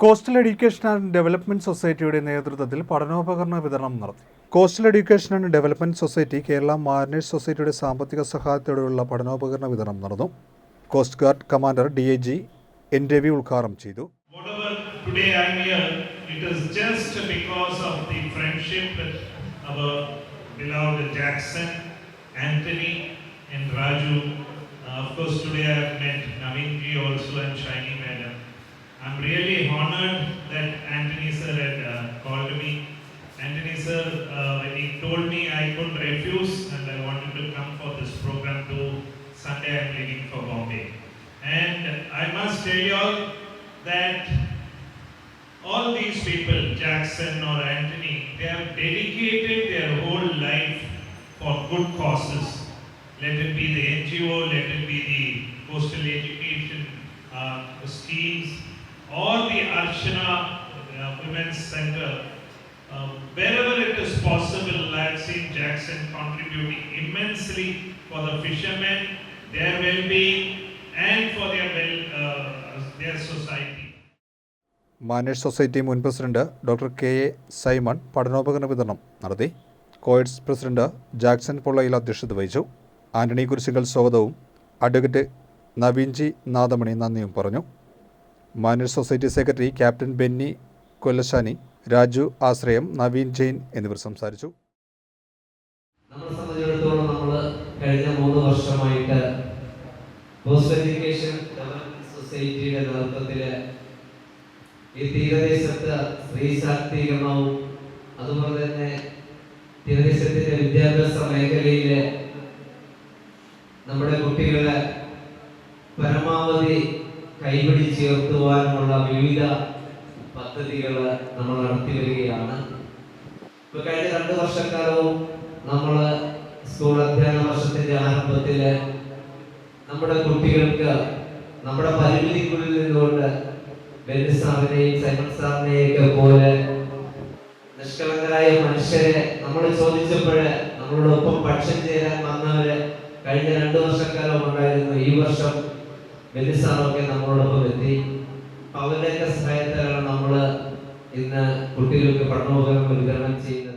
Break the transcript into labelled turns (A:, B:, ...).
A: Coastal education and development സൊസൈറ്റിയുടെ നേതൃത്വത്തിൽ പഠനോപകരണ വിതരണം നടത്തി coastal education and development society Kerala mariners സൊസൈറ്റിയുടെ സാമ്പത്തിക സഹായത്തോടെയുള്ള പഠനോപകരണ വിതരണം നടന്നു coast guard commander D A G N Ravi ഉദ്ഘാടനം ചെയ്തു.
B: Uh, of course, today I have met also and Shiny madam. Anthony sir had uh, called me. Anthony sir, uh, when he told me I couldn't refuse and I wanted to come for this program to Sunday I'm leaving for Bombay. And I must tell you all that all these people, Jackson or Anthony, they have dedicated their whole life for good causes. Let it be the NGO, let it be the coastal education uh, schemes, or the Archana uh, Women's Center. Uh, wherever it is possible, I have seen Jackson contributing immensely for the fishermen, their well-being, and for their well, uh, their society.
A: Manage society മുൻ president doctor K A Simon പഠനോപകരണ വിതരണം നടത്തി കോയിഡ്സ് president Jackson Pollayil അധ്യക്ഷത വഹിച്ചു ആന്റണി കുരിശിങ്കൽ സ്വാഗതവും advocate Naveenji Nadamani നന്ദിയും പറഞ്ഞു manage society secretary captain Benny Kollashani Raju ആശ്രയം നവീൻ ജെയിൻ എന്നിവർ സംസാരിച്ചു.
C: നമ്മൾ കഴിഞ്ഞ മൂന്ന് വർഷമായിട്ട് എഡ്യൂക്കേഷൻ സൊസൈറ്റിയുടെ ഈ സ്ത്രീ ശാക്തീകരണവും അതുപോലെ തന്നെ തീരദേശത്തിന്റെ വിദ്യാഭ്യാസ നമ്മുടെ കുട്ടികളെ പരമാവധി കൈപിടിച്ചുയർത്തുവാനുമുള്ള വിവിധ പദ്ധതികൾ നമ്മൾ നടത്തി വരികയാണ് ഇപ്പൊ കഴിഞ്ഞ രണ്ട് വർഷക്കാലവും നമ്മൾ സ്കൂൾ അധ്യയന വർഷത്തിന്റെ ആരംഭത്തിൽ നമ്മുടെ കുട്ടികൾക്ക് നമ്മുടെ പരിമിതിക്കുള്ളിൽ നിന്നുകൊണ്ട് ബെന്നി സാറിനെയും സൈമൺ സാറിനെയൊക്കെ പോലെ നിഷ്കളങ്കരായ മനുഷ്യരെ നമ്മൾ ചോദിച്ചപ്പോഴ് നമ്മളോടൊപ്പം പക്ഷം ചേരാൻ വന്നവര് കഴിഞ്ഞ രണ്ടു വർഷക്കാലം ഉണ്ടായിരുന്നു. ഈ വർഷം ബെന്നി സാറൊക്കെ നമ്മളോടൊപ്പം എത്തി. അവരുടെയൊക്കെ സഹായത്താലാണ് ഇന്ന് കുട്ടികൾക്ക് പഠനോപകരണങ്ങൾ വിതരണം ചെയ്യുന്നത്